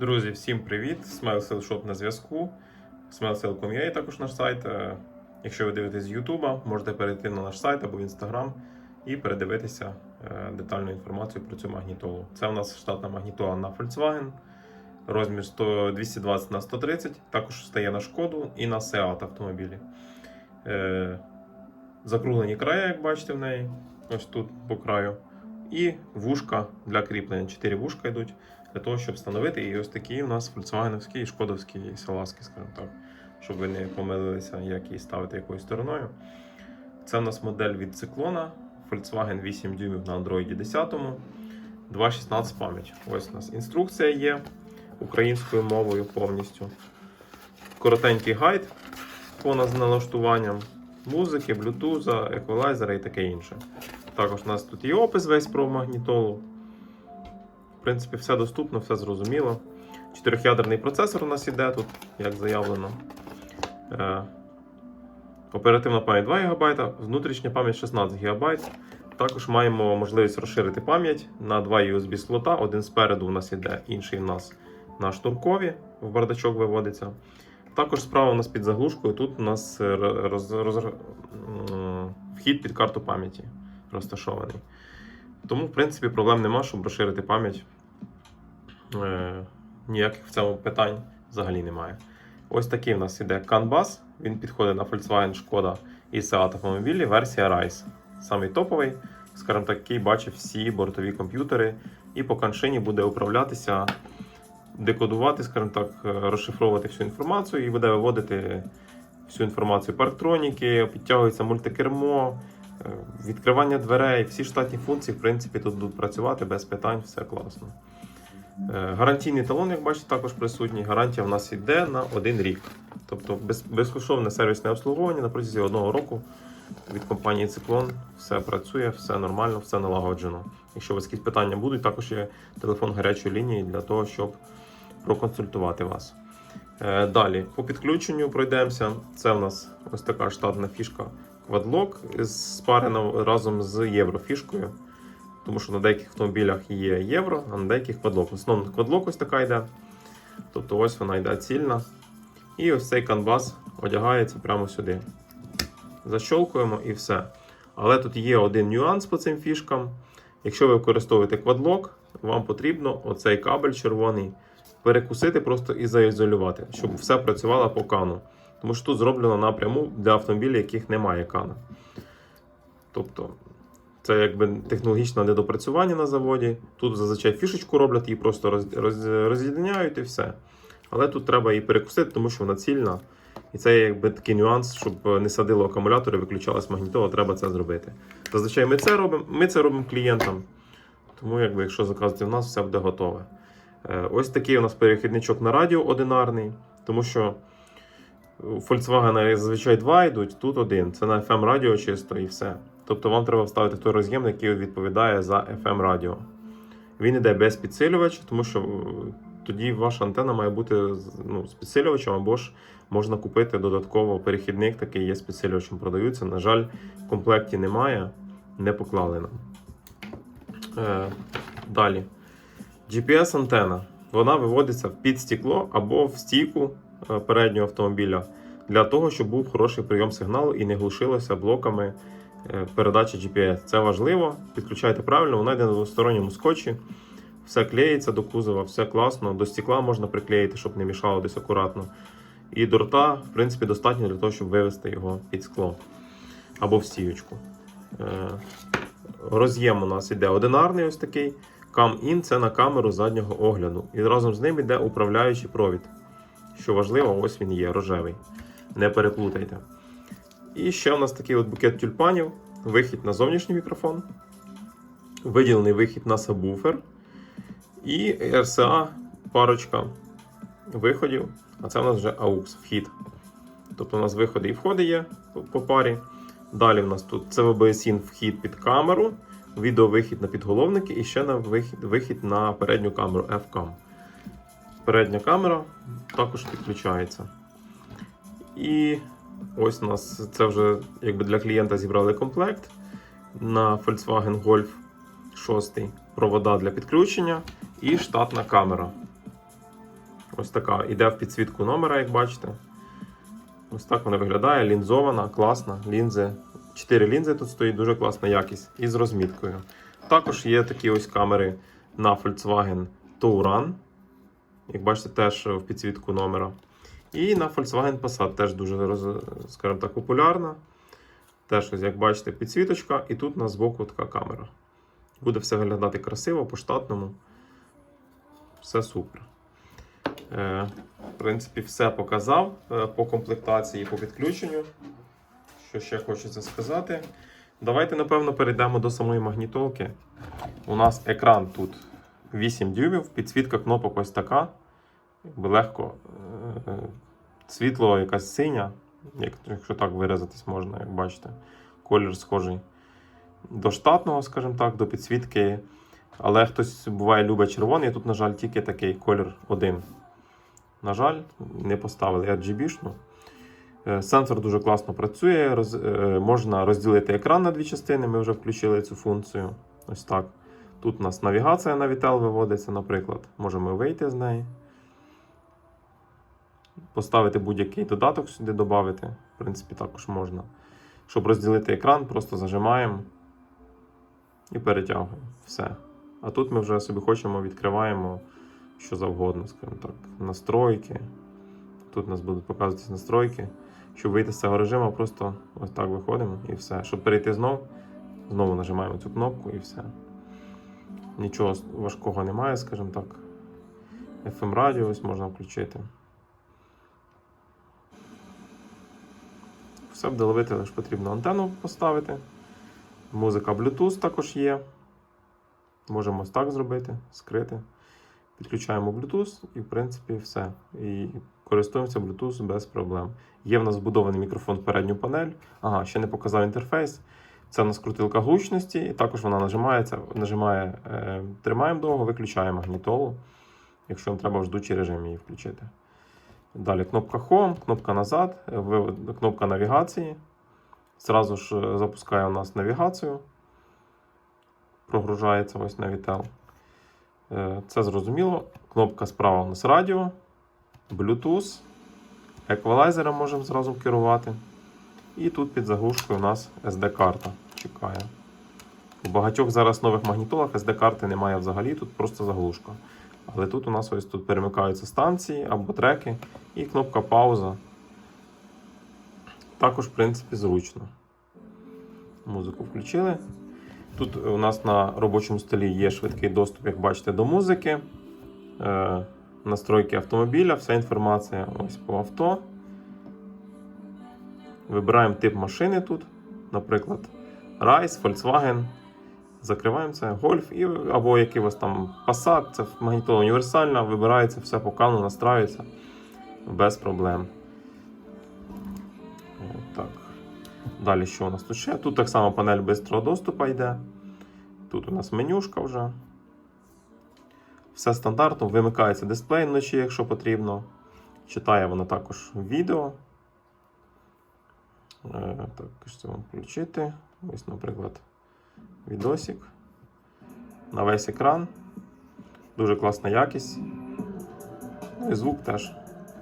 Друзі, всім привіт! Smile Shop на зв'язку. SmileSale.com.ua також наш сайт. Е, Якщо ви дивитесь з Ютуба, можете перейти на наш сайт або в Інстаграм і передивитися е, детальну інформацію про цю магнітолу. Це у нас штатна магнітола на Volkswagen, розмір 100 220 на 130, також стає на шкоду і на Seat автомобілі. Е, Закруглені края, як бачите в неї, ось тут по краю. І вушка для кріплення. Чотири вушка йдуть для того, щоб встановити. І ось такі у нас фольксвагеновські і шкодовські салазки, скажімо так, щоб ви не помилилися, як її ставити якою стороною. Це у нас модель від циклона Volkswagen 8 дюймів на Android 10, 2.16 пам'ять. Ось у нас інструкція є українською мовою повністю. Коротенький гайд по з налаштуванням музики, блютуза, еквалайзера і таке інше. Також у нас тут є опис весь про магнітолу. В принципі, все доступно, все зрозуміло. Чотирьохядерний процесор у нас іде тут, як заявлено. Е, оперативна пам'ять 2 ГБ, внутрішня пам'ять 16 ГБ. Також маємо можливість розширити пам'ять на два USB слота. Один спереду у нас іде, інший у нас на штурмкові, в бардачок виводиться. Також справа у нас під заглушкою. Тут у нас е, роз, роз, вхід під карту пам'яті розташований. Тому, в принципі, проблем нема, щоб розширити пам'ять. Е, ніяких в цьому питань взагалі немає. Ось такий у нас іде CAN-BUS. Він підходить на Volkswagen, Шкода і Seat автомобілі, версія RISE. Самий топовий, скажімо так, який бачить всі бортові комп'ютери, і по каншині буде управлятися, декодувати, скажімо так, е, розшифровувати всю інформацію і буде виводити всю інформацію по електроніки, підтягується мультикермо, е, відкривання дверей, всі штатні функції, в принципі, тут будуть працювати без питань, все класно. Е, Гарантійний талон, як бачите, також присутній. Гарантія в нас йде на один рік. Тобто безкоштовне сервісне обслуговування на протязі одного року від компанії Циклон. Все працює, все нормально, все налагоджено. Якщо у вас якісь питання будуть, також є телефон гарячої лінії для того, щоб проконсультувати вас. Е, Далі, по підключенню пройдемося. Це в нас ось така штатна фішка Quadlock спарена разом з єврофішкою. Тому що на деяких автомобілях є євро, а на деяких квадлок. В основному квадлок ось така йде. Тобто ось вона йде цільна. І ось цей канвас одягається прямо сюди. Защолкуємо і все. Але тут є один нюанс по цим фішкам. Якщо ви використовуєте квадлок, вам потрібно оцей кабель червоний перекусити просто і заізолювати, щоб все працювало по кану. Тому що тут зроблено напряму для автомобілів, яких немає кана. Тобто, це якби технологічне недопрацювання на заводі. Тут зазвичай фішечку роблять, її просто роз, роз, роз'єднають і все. Але тут треба її перекусити, тому що вона цільна. І це якби такий нюанс, щоб не садило акумулятори, виключалась магнітола, треба це зробити. Зазвичай ми це робимо, ми це робимо клієнтам. Тому, якби, якщо заказати в нас, все буде готове. Е, Ось такий у нас перехідничок на радіо одинарний, тому що у Volkswagen зазвичай два йдуть, тут один. Це на FM радіо чисто і все. Тобто вам треба вставити той роз'єм, який відповідає за FM радіо. Він йде без підсилювача, тому що е, тоді ваша антенна має бути ну, з підсилювачем, або ж можна купити додатково перехідник, такий є з підсилювачем, продаються. На жаль, в комплекті немає, не поклали нам. Е, далі. GPS-антена. Вона виводиться під стекло або в стійку е, переднього автомобіля для того, щоб був хороший прийом сигналу і не глушилося блоками е, передачі GPS. Це важливо. Підключайте правильно, вона йде на двосторонньому скотчі. Все клеїться до кузова, все класно. До стекла можна приклеїти, щоб не мішало десь акуратно. І до рта, в принципі, достатньо для того, щоб вивести його під скло або в стіючку. Е, Роз'єм у нас іде одинарний, ось такий. Cam-in – це на камеру заднього огляду. І разом з ним йде управляючий провід. Що важливо, ось він є, рожевий. Не переплутайте. І ще у нас такий от букет тюльпанів, вихід на зовнішній мікрофон, виділений вихід на сабвуфер і RCA парочка виходів. А це у нас вже AUX вхід. Тобто у нас виходи і входи є по- парі. Далі у нас тут CVBSIN вхід під камеру, відеовихід на підголовники і ще на вихід, вихід на передню камеру FCAM. Передня камера також підключається. І ось у нас це вже якби для клієнта зібрали комплект на Volkswagen Golf 6. Провода для підключення і штатна камера. Ось така. Іде в підсвітку номера, як бачите. Ось так вона виглядає. Лінзована, класна. Лінзи. 4 лінзи тут стоїть, дуже класна якість. І з розміткою. Також є такі ось камери на Volkswagen Touran. Як бачите, теж в підсвітку номера. І на Volkswagen Passat теж дуже, скажімо так, популярна. Теж, як бачите, підсвіточка, і тут на збоку така камера. Буде все виглядати красиво, по-штатному. Все супер. Е, в принципі, все показав е, по комплектації, по підключенню. Що ще хочеться сказати. Давайте, напевно, перейдемо до самої магнітолки. У нас екран тут 8 дюймів, підсвітка кнопок ось така. Легко. Світло якась синя, як- якщо так виразитись можна, як бачите. Колір схожий до штатного, скажімо так, до підсвітки. Але хтось буває любить червоний. Тут, на жаль, тільки такий колір один. На жаль, не поставили RGB-шну. Е, Сенсор дуже класно працює. Роз, е, можна розділити екран на дві частини. Ми вже включили цю функцію. Ось так. Тут у нас навігація на Vitel виводиться, наприклад. Можемо вийти з неї. Поставити будь-який додаток сюди додати. В принципі, також можна. Щоб розділити екран, просто зажимаємо і перетягуємо. Все. А тут ми вже собі хочемо, відкриваємо що завгодно, скажімо так. Настройки. Тут у нас будуть показуватися настройки. Щоб вийти з цього режиму, просто ось так виходимо і все. Щоб перейти знов, знову нажимаємо цю кнопку і все. Нічого важкого немає, скажімо так. FM радіо ось можна включити. Все буде ловити, потрібно антенну поставити. Музика Bluetooth також є. Можемо ось так зробити, скрити. Підключаємо Bluetooth і, в принципі, все. І користуємося Bluetooth без проблем. Є в нас вбудований мікрофон в передню панель. Ага, ще не показав інтерфейс. Це у нас крутилка гучності, і також вона нажимається, нажимає, е, тримаємо довго, виключає магнітолу, якщо вам треба в ждучий режим її включити. Далі кнопка Home, кнопка назад, е, кнопка навігації. Зразу ж е, запускає у нас навігацію. Прогружається ось на Vitel. Е, Це зрозуміло. Кнопка справа у нас радіо, Bluetooth. Еквалайзером можемо зразу керувати. І тут під заглушкою у нас SD-карта чекає. У багатьох зараз нових магнітолах SD-карти немає взагалі, тут просто заглушка. Але тут у нас ось тут перемикаються станції або треки і кнопка пауза. Також, в принципі, зручно. Музику включили. Тут у нас на робочому столі є швидкий доступ, як бачите, до музики, е, настройки автомобіля, вся інформація ось по авто. Вибираємо тип машини тут, наприклад, Rise, Volkswagen. Закриваємо це, Golf і, або який у вас там Passat, це магнітола універсальна, вибирається все по кану, настраюється без проблем. Е, Так. Далі що у нас тут ще? Тут так само панель бистрого доступу йде. Тут у нас менюшка вже. Все стандартно, вимикається дисплей вночі, якщо потрібно. Читає вона також відео. Е, Так, що вам включити. Ось, наприклад, відосик. На весь екран. Дуже класна якість. Ну і звук теж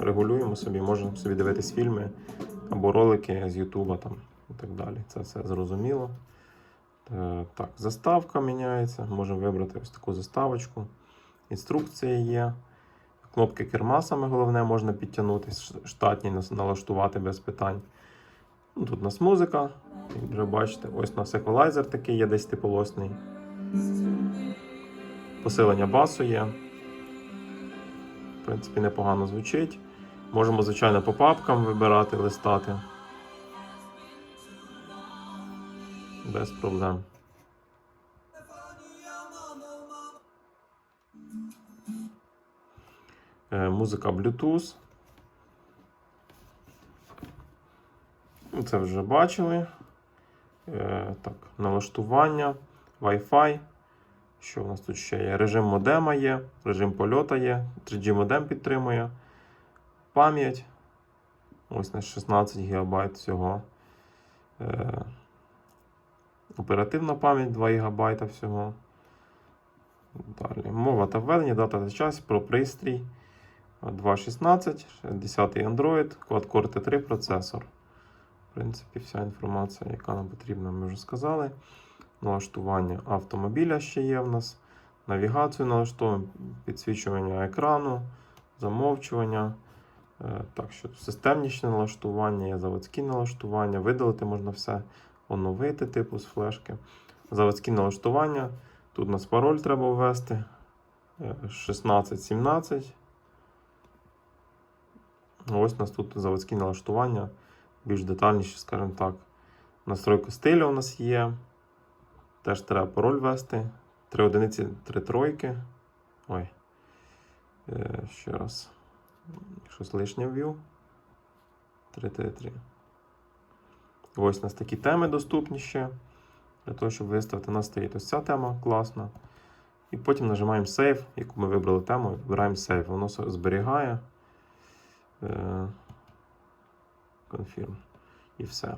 регулюємо собі, можемо собі дивитись фільми або ролики з Ютуба там і так далі. Це все зрозуміло. Е, Так, заставка міняється. Можемо вибрати ось таку заставочку. Інструкція є. Кнопки керма, саме головне, можна підтягнути, штатні налаштувати без питань. Ну, тут у нас музика, як вже бачите, ось у нас еквалайзер такий є, десь типолосний. Посилення басу є. В принципі, непогано звучить. Можемо, звичайно, по папкам вибирати, листати. Без проблем. Е, Музика Bluetooth. Це вже бачили. Е, Так, налаштування, Wi-Fi. Що у нас тут ще є? Режим модема є, режим польота є, 3G модем підтримує. Пам'ять. Ось на 16 ГБ всього. Е, Оперативна пам'ять 2 ГБ всього. Далі. Мова та введення, дата та час про пристрій. 2.16, 10 Android, Quad-Core T3 процесор. В принципі, вся інформація, яка нам потрібна, ми вже сказали. Налаштування автомобіля ще є в нас. Навігацію налаштовуємо, підсвічування екрану, замовчування. Е, Так що системнішні налаштування, є заводські налаштування, видалити можна все, оновити типу з флешки. Заводські налаштування. Тут у нас пароль треба ввести. Е, 16-17. Ось у нас тут заводські налаштування, більш детальніші, скажімо так. Настройка стилю у нас є. Теж треба пароль ввести. 3 одиниці, 3 тройки. Ой. Е, ще раз. Щось лишнє ввів. 3, 3, 3. Ось у нас такі теми доступні ще. Для того, щоб виставити, у нас стоїть ось ця тема класна. І потім нажимаємо Save, яку ми вибрали тему, вибираємо Save. Воно зберігає. Е, Confirm. І все.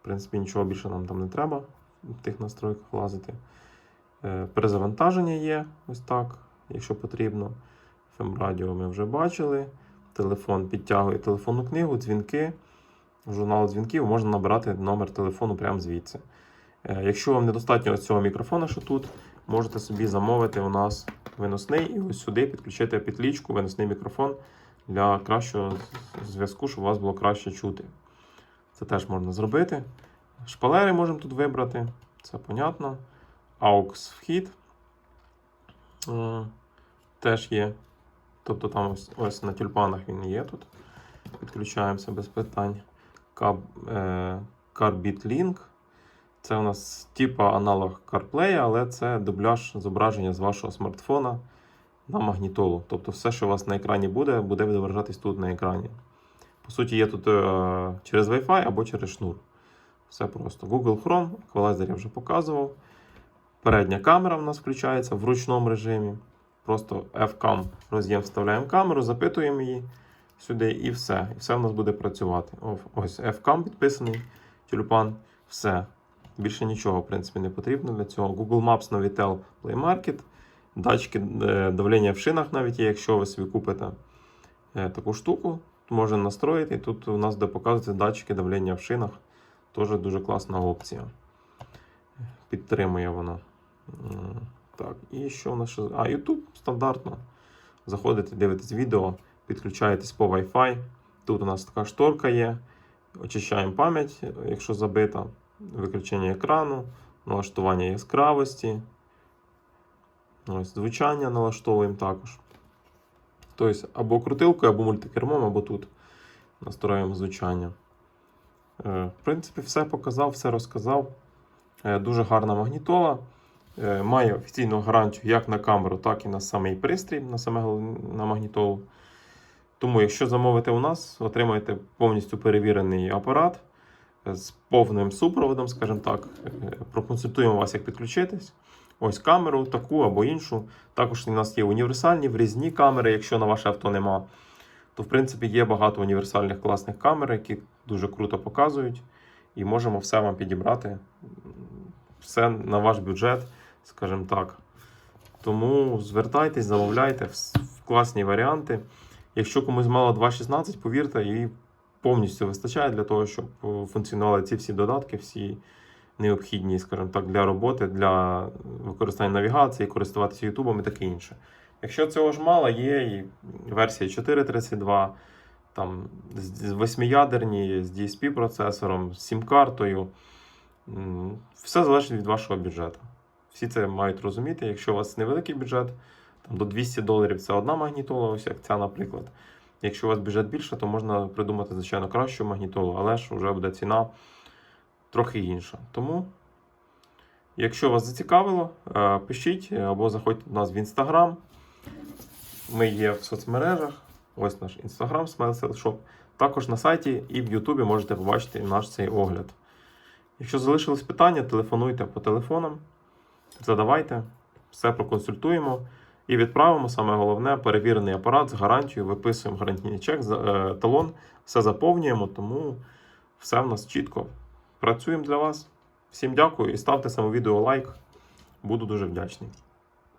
В принципі, нічого більше нам там не треба в тих настройках лазити. Е, Перезавантаження є ось так, якщо потрібно. FM радіо ми вже бачили. Телефон підтягує телефонну книгу, дзвінки. Журнал дзвінків можна набирати номер телефону прямо звідси. Е, Якщо вам недостатньо ось цього мікрофона, що тут, можете собі замовити у нас виносний і ось сюди підключити підлічку, виносний мікрофон для кращого зв'язку, щоб вас було краще чути. Це теж можна зробити. Шпалери можемо тут вибрати, це понятно. AUX вхід е, теж є. Тобто там ось, ось на тюльпанах він є тут. Підключаємося без питань. Cab, е. Це у нас типа аналог CarPlay, але це дубляж зображення з вашого смартфона на магнітолу. Тобто все, що у вас на екрані буде, буде відображатись тут на екрані. По суті, є тут е, через Wi-Fi або через шнур. Все просто. Google Chrome, еквалайзер я вже показував. Передня камера в нас включається в ручному режимі. Просто F-Cam роз'єм вставляємо камеру, запитуємо її сюди і все. І все в нас буде працювати. Ось F-Cam підписаний, тюльпан, все. Більше нічого, в принципі, не потрібно для цього. Google Maps Navitel Play Market. Датчики е, давлення в шинах навіть є, якщо ви собі купите е, таку штуку, можна настроїти. І тут у нас де показуються датчики давлення в шинах. Теж дуже класна опція. Підтримує воно. М, Так, і що у нас ще? А, YouTube стандартно. Заходите, дивитесь відео, підключаєтесь по Wi-Fi. Тут у нас така шторка є. Очищаємо пам'ять, якщо забита, виключення екрану, налаштування яскравості. Ось, звучання налаштовуємо також. Тобто або крутилкою, або мультикермом, або тут настроюємо звучання. Е, В принципі, все показав, все розказав. Е, Дуже гарна магнітола. Е, Має офіційну гарантію як на камеру, так і на самий пристрій, на саме на магнітолу. Тому, якщо замовите у нас, отримаєте повністю перевірений апарат з повним супроводом, скажімо так. Проконсультуємо вас, як підключитись. Ось камеру, таку або іншу. Також у нас є універсальні врізні камери, якщо на ваше авто нема. То, в принципі, є багато універсальних класних камер, які дуже круто показують. І можемо все вам підібрати. Все на ваш бюджет, скажімо так. Тому звертайтесь, замовляйте в класні варіанти. Якщо комусь мало 2.16, повірте, і повністю вистачає для того, щоб е, функціонували ці всі додатки, всі необхідні, скажімо так, для роботи, для використання навігації, користуватися Ютубом і таке інше. Якщо цього ж мало, є і версія 4.32, там з восьмиядерні, з DSP процесором, з сім-картою. Все залежить від вашого бюджету. Всі це мають розуміти. Якщо у вас невеликий бюджет, там до 200 доларів це одна магнітола, ось як ця, наприклад. Якщо у вас бюджет більше, то можна придумати, звичайно, кращу магнітолу, але ж вже буде ціна трохи інша. Тому, якщо вас зацікавило, е, пишіть або заходьте до нас в інстаграм. Ми є в соцмережах. Ось наш інстаграм Smile Shop. Також на сайті і в Ютубі можете побачити наш цей огляд. Якщо залишились питання, телефонуйте по телефонам, задавайте, все проконсультуємо і відправимо. Саме головне перевірений апарат з гарантією, виписуємо гарантійний чек, е, талон, все заповнюємо, тому все в нас чітко. Працюємо для вас. Всім дякую і ставте цьому відео лайк. Буду дуже вдячний.